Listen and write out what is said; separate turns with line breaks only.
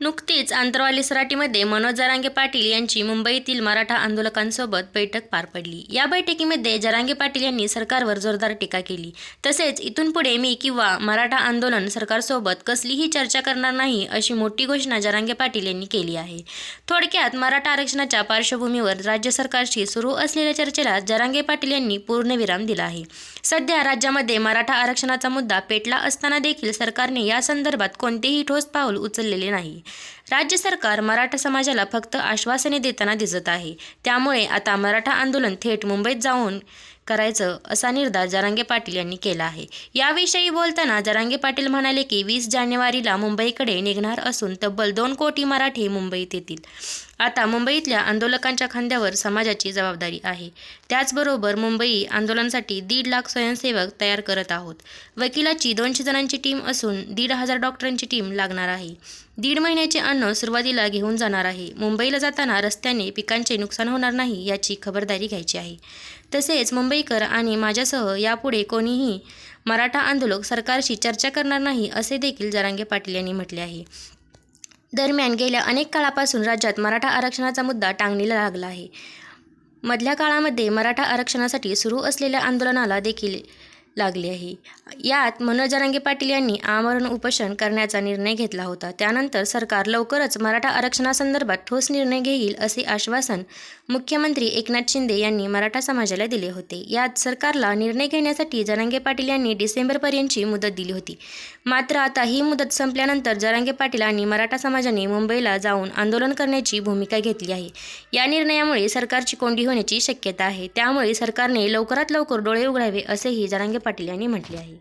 नुकतीच आंतरवाली सराटीमध्ये मनोज जरांगे पाटील यांची मुंबईतील मराठा आंदोलकांसोबत बैठक पार पडली. या बैठकीमध्ये जरांगे पाटील यांनी सरकारवर जोरदार टीका केली. तसेच इथून पुढे मी किंवा मराठा आंदोलन सरकारसोबत कसलीही चर्चा करणार नाही अशी मोठी घोषणा जरांगे पाटील यांनी केली आहे. थोडक्यात मराठा आरक्षणाच्या पार्श्वभूमीवर राज्य सरकारशी सुरू असलेल्या चर्चेला जरांगे पाटील यांनी पूर्णविराम दिला आहे. सध्या राज्यामध्ये मराठा आरक्षणाचा मुद्दा पेटला असताना देखील सरकारने या संदर्भात कोणतेही ठोस पाऊल उचललेले नाही. राज्य सरकार मराठा समाजाला फक्त आश्वासने देताना दिसत आहे. त्यामुळे आता मराठा आंदोलन थेट मुंबईत जाऊन करायचं असा निर्धार जरांगे पाटील यांनी केला आहे. याविषयी बोलताना जरांगे पाटील म्हणाले की वीस जानेवारीला मुंबईकडे निघणार असून तब्बल दोन कोटी मराठी मुंबईत येतील. आता मुंबईतल्या आंदोलकांच्या खांद्यावर समाजाची जबाबदारी आहे. त्याचबरोबर मुंबई आंदोलनासाठी दीड लाख स्वयंसेवक तयार करत आहोत. वकिलाची दोनशे जणांची टीम असून दीड हजार डॉक्टरांची टीम लागणार आहे. दीड महिन्याचे अन्न सुरुवातीला घेऊन जाणार आहे. मुंबईला जाताना रस्त्याने पिकांचे नुकसान होणार नाही याची खबरदारी घ्यायची आहे. तसेच मुंबई मुंबईकर आणि माझ्यासह यापुढे कोणीही मराठा आंदोलक सरकारशी चर्चा करणार नाही असे देखील जरांगे पाटील यांनी म्हटले आहे. दरम्यान गेल्या अनेक काळापासून राज्यात मराठा आरक्षणाचा मुद्दा टांगणीला लागला आहे. मधल्या काळामध्ये मराठा आरक्षणासाठी सुरू असलेल्या आंदोलनाला देखील लागले आहे. यात मनोज जरांगे पाटील यांनी आमरण उपोषण करण्याचा निर्णय घेतला होता. त्यानंतर सरकार लवकरच मराठा आरक्षणासंदर्भात ठोस निर्णय घेईल असे आश्वासन मुख्यमंत्री एकनाथ शिंदे यांनी मराठा समाजाला दिले होते. यात सरकारला निर्णय घेण्यासाठी जरांगे पाटील यांनी डिसेंबरपर्यंतची मुदत दिली होती. मात्र आता ही मुदत संपल्यानंतर जरांगे पाटील आणि मराठा समाजाने मुंबईला जाऊन आंदोलन करण्याची भूमिका घेतली आहे. या निर्णयामुळे सरकारची कोंडी होण्याची शक्यता आहे. त्यामुळे सरकारने लवकरात लवकर डोळे उघडावे असेही जरांगे पाटील यांनी म्हटले आहे.